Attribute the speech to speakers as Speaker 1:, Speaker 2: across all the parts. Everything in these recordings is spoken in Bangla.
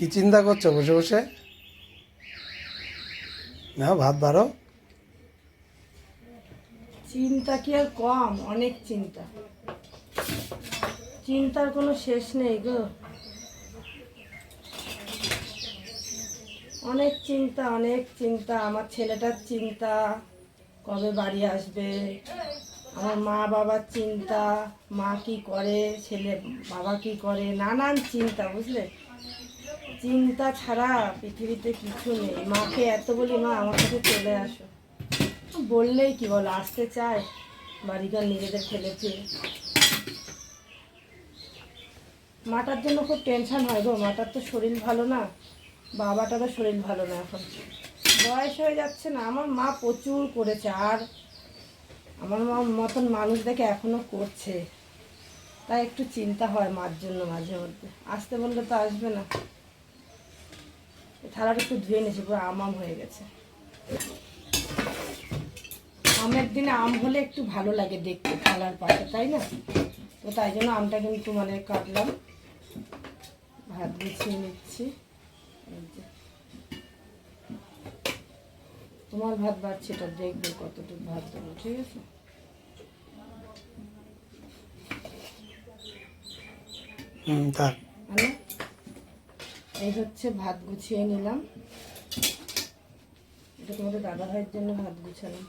Speaker 1: কি চিন্তা করছ বসে বসে? না ভাত বাড়ো।
Speaker 2: চিন্তা কি আর কম? অনেক চিন্তা। চিন্তার কোনো শেষ নেই গো। অনেক চিন্তা অনেক চিন্তা। আমার ছেলেটার চিন্তা, কবে বাড়ি আসবে? আমার মা বাবার চিন্তা, মা কি করে? ছেলে বাবা কি করে? নানান চিন্তা, বুঝলে? চিন্তা ছাড়া পৃথিবীতে কিছু নেই। মাকে এত বলি, মা, আমার কাছে চলে আসো। বললেই কি বল, আসতে চায় বাড়িঘর নিজেদের ফেলেছে মাটার জন্য খুব টেনশন হয় গো। মাটার তো শরীর ভালো না বাবাটারও শরীর ভালো না এখন। বয়স হয়ে যাচ্ছে না, আমার মা প্রচুর করেছে। আর আমার মা মতন মানুষ দেখে এখনও করছে। তাই একটু চিন্তা হয় মার জন্য মাঝে মধ্যে। আসতে বললে তো আসবে না। থালাটা একটু ধুয়ে নিয়েছি পুরো আমাম হয়ে গেছে। আমের দিনে আম হলে একটু ভালো লাগে দেখতে থালার পাশে তাই না? তো তাই জন্য আমটা কিন্তু মানে কাটলাম। ভাত গুছিয়ে নিচ্ছি। তোমার ভাত বাড়ছে এটা দেখবে কতটুকু ভাত দেবো ঠিক আছে?
Speaker 1: হুম
Speaker 2: হ্যালো এই হচ্ছে ভাত গুছিয়ে নিলাম। এটা তোমাদের দাদা ভাইয়ের জন্য ভাত গুছালাম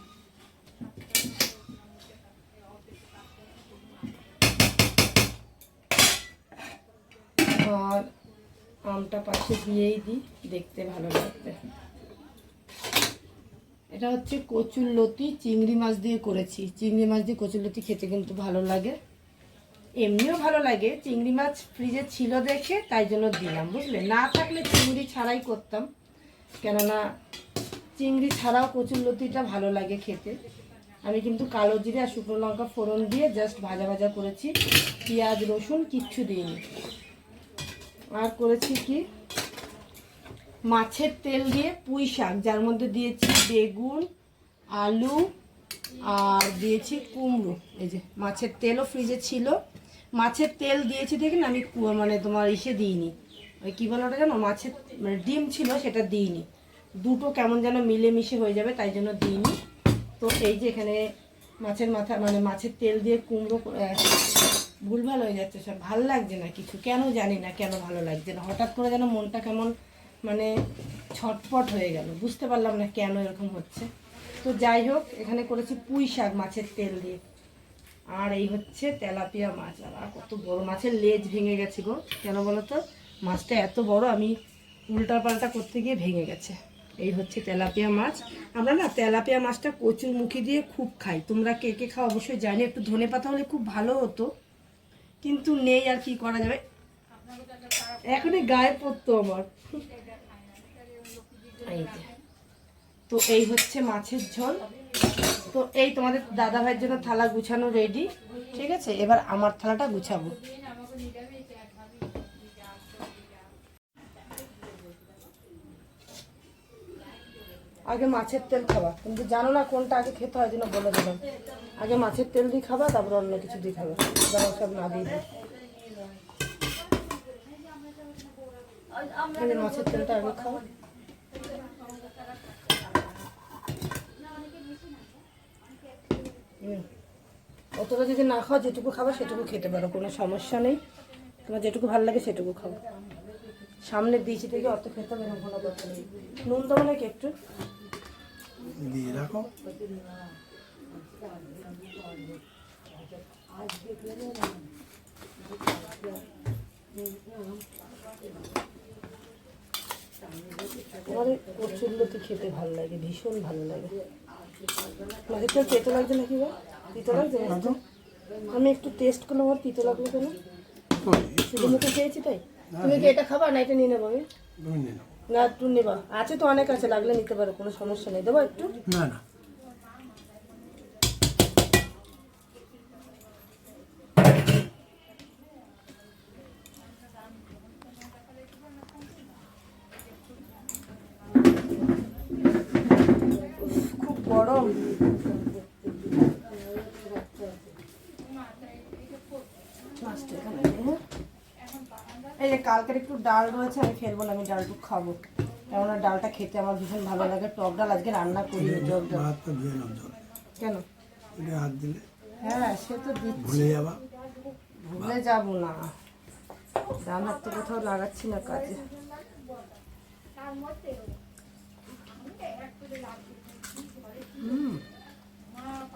Speaker 2: আর আমটা পাশে দিয়েই দিই, দেখতে ভালো লাগবে। এটা হচ্ছে কচুর লতি, চিংড়ি মাছ দিয়ে করেছি। চিংড়ি মাছ দিয়ে কচুর লতি খেতে কিন্তু ভালো লাগে। এমনিও ভালো লাগে, চিংড়ি মাছ ফ্রিজে ছিল দেখে তাই জন্য দিলাম, বুঝলে? না থাকলে চিংড়ি ছাড়াই করতাম, কেননা চিংড়ি ছাড়াও কচুর লতিটা ভালো লাগে খেতে। আমি কিন্তু কালো জিরে আর শুকনো লঙ্কা ফোড়ন দিয়ে জাস্ট ভাজা ভাজা করেছি, পেঁয়াজ, রসুন কিচ্ছু দিইনি। আর করেছি কি? মাছের তেল দিয়ে পুঁই শাক, যার মধ্যে দিয়েছি বেগুন, আলু আর দিয়েছি কুমড়ো। এই যে, মাছের তেলও ফ্রিজে ছিল। মাছের তেল দিয়েছি দেখে না, আমি মানে তোমার ইসে দিইনি। ওই কী বলো ওটা জানো মাছের মানে ডিম ছিল, সেটা দিইনি। দুটো কেমন যেন মিলেমিশে হয়ে যাবে, তাই জন্য দিইনি। তো এই যে এখানে মাছের মাথা মানে মাছের তেল দিয়ে কুমড়ো ভুলভাল হয়ে যাচ্ছে সব। ভালো লাগছে না কিছু। কেন জানি না কেন ভালো লাগছে না। হঠাৎ করে যেন মনটা কেমন মানে ছটপট হয়ে গেল। বুঝতে পারলাম না কেন এরকম হচ্ছে। তো যাই হোক, এখানে করেছি পুঁই শাক মাছের তেল দিয়ে। আর এই হচ্ছে তেলাপিয়া মাছ, আর কত বড় মাছের লেজ ভেঙে গেছে গো। কেন বলো তো মাছটা এত বড়, আমি উল্টা পাল্টা করতে গিয়ে ভেঙে গেছে। এই হচ্ছে তেলাপিয়া মাছ। আমরা না তেলাপিয়া মাছটা কচুর মুখি দিয়ে খুব খাই। তোমরা কে কে খাও অবশ্যই জানি, একটু ধনে পাতা হলে খুব ভালো হতো। কিন্তু নেই আর কি করা যাবে? এখনই গায়ে পড়তো আমার। তো এই হচ্ছে মাছের ঝোল। তো এই তোমাদের দাদা ভাইয়ের জন্য থালা গুছানো রেডি ঠিক আছে? এবার আমার থালাটা গুছাবো। আগে মাছের তেল খাবা। কিন্তু জানো না কোনটা আগে খেতে হয়, যেন বলে দিলাম। আগে মাছের তেল দিয়ে খাবা, তারপর অন্য কিছু দিয়ে খাবা। যেন সব না দিয়ে দিই। মাছের তেলটা আগে খাও। অতটা যদি না খাও যেটুকু খাবে সেটুকু খেতে পারো কোনো সমস্যা নেই। তোমার যেটুকু ভালো লাগে সেটুকু খাও। সামনে দিয়েছি থেকে অত খেতে হবে কোনো কথা নেই। নুন দেবো নাকি একটু?
Speaker 1: দিয়ে রাখো।
Speaker 2: আমার কচুরলতি খেতে ভালো লাগে ভীষণ ভালো লাগে। মাঝে তো তেতো লাগছে নাকি গো তিতো লাগছে? আমি একটু টেস্ট করলাম আমার তিতো লাগল কেন? শুধু মুখে খেয়েছি তাই? তুমি কি এটা খাবা? না এটা নিয়ে নেব আমি।
Speaker 1: তুমি।
Speaker 2: না একটু নেবা। আছে তো অনেক আছে লাগলে নিতে পারো কোনো সমস্যা নেই। দেবো একটু?
Speaker 1: না না।
Speaker 2: এই যে কালকের একটু ডাল রয়েছে আমি ফেলব না আমি ডালটু খাব। কেননা ডালটা খেতে আমার ভীষণ ভালো লাগে। টক ডাল আজকে রান্না করি টক ডাল। কেন?
Speaker 1: হাত দিলে।
Speaker 2: হ্যাঁ সে তো
Speaker 1: ভুলে যাবা।
Speaker 2: ভুলে যাব না। ডান হাত তো কোথাও লাগাচ্ছি না কাজে। হুম।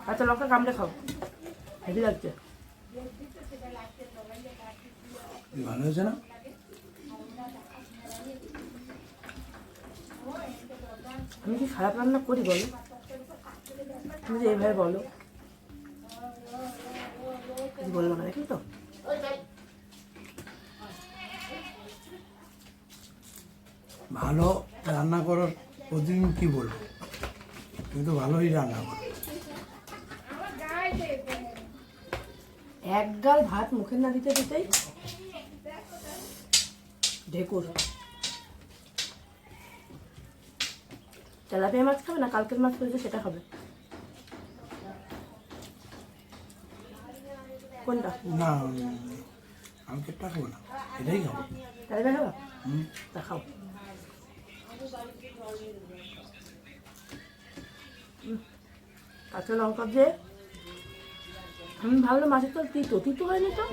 Speaker 2: আচ্ছা লঙ্কা কামড়ে খাও। হেভি লাগছে।
Speaker 1: ভালো হয়েছে না?
Speaker 2: আমি কি খারাপ রান্না করি বলো? তুমি যে এইভাবে বলো। বলব না দেখি তো
Speaker 1: ভালো রান্না করার প্রতিদিন কি বলব? তুমি তো ভালোই রান্না করো।
Speaker 2: এক গাল ভাত মুখে না দিতে দিতেই ঢেকুর। তেলাপিয়া মাছ খাবে না কালকের মাছ রয়েছে সেটা খাবে? কোনটা?
Speaker 1: না আমি খাব না এটাই খাব।
Speaker 2: তেলাপিয়া খাব?
Speaker 1: হুম।
Speaker 2: তা খাও। কাঁচা লঙ্কা দিয়ে আমি ভাবলাম মাছের তো তিতো তিতো হয়নি তো।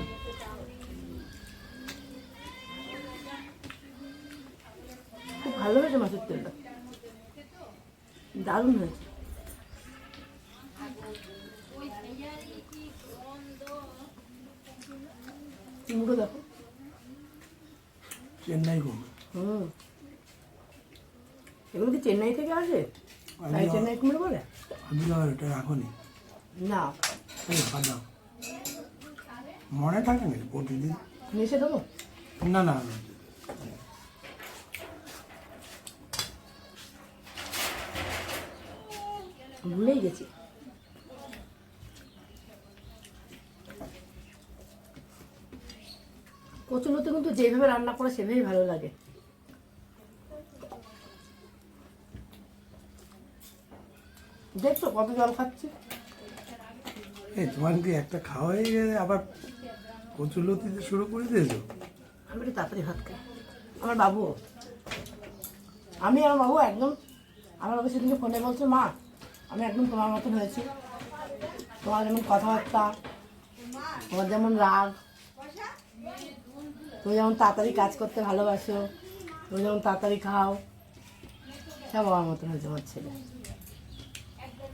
Speaker 2: খুব ভালো হয়েছে মাছের তেলটা। দারুণ হয়েছে। চিংড়ো দেখো।
Speaker 1: চেন্নাই কুমড়ো
Speaker 2: হুম। এগুলো কি চেন্নাই থেকে আসে? তাই চেন্নাই কুমড়ো বলে?
Speaker 1: রাখনি।
Speaker 2: না।
Speaker 1: এই বাদ দাও। মনে থাকে না প্রতিদিন?
Speaker 2: মিশে দেবো?
Speaker 1: না না
Speaker 2: ভুলেই গেছি। কচুলতে কিন্তু যেভাবে রান্না করে সেভাবেই ভালো লাগে। দেখছ কত জল খাচ্ছি?
Speaker 1: এই তোমার কি একটা খাওয়াই গেলে আবার কচুলতি দিয়ে শুরু করে দিয়েছ?
Speaker 2: আমি একটু তাড়াতাড়ি ভাত খাই। আমার বাবু। আমি আমার বাবু একদম আমার বাবু সেদিনকে ফোনে বলছে মা আমি একদম তোমার মতন হয়েছি। তোমার যেমন কথাবার্তা তোমার যেমন রাগ তুমি যেমন তাড়াতাড়ি কাজ করতে ভালোবাসো তুমি যেমন তাড়াতাড়ি খাও সব আমার মতন হয়েছে আমার ছেলে।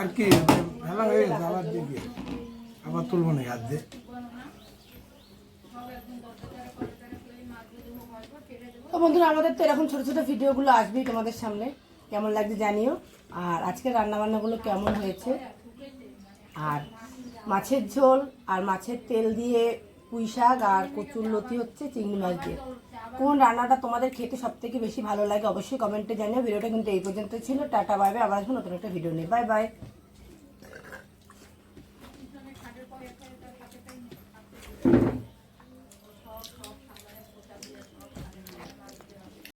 Speaker 2: আর
Speaker 1: কি খেলা হয়ে গেছে, আবার দেখি। আবার তুলবো না হাত দিয়ে।
Speaker 2: তো বন্ধুরা, আমাদের তো এরকম ছোটো ছোটো ভিডিওগুলো আসবেই তোমাদের সামনে। কেমন লাগছে জানিও। আর আজকের রান্নাবান্নাগুলো কেমন হয়েছে? আর মাছের ঝোল আর মাছের তেল দিয়ে পুঁই শাক আর কচুর লতি হচ্ছে চিংড়ি মাছ দিয়ে। কোন রান্নাটা তোমাদের খেতে সব থেকে বেশি ভালো লাগে অবশ্যই কমেন্টে জানিও। ভিডিওটা কিন্তু এই পর্যন্ত ছিল। Tata bye bye bye. আবার আসব নতুন একটা ভিডিও নিয়ে। Bye bye.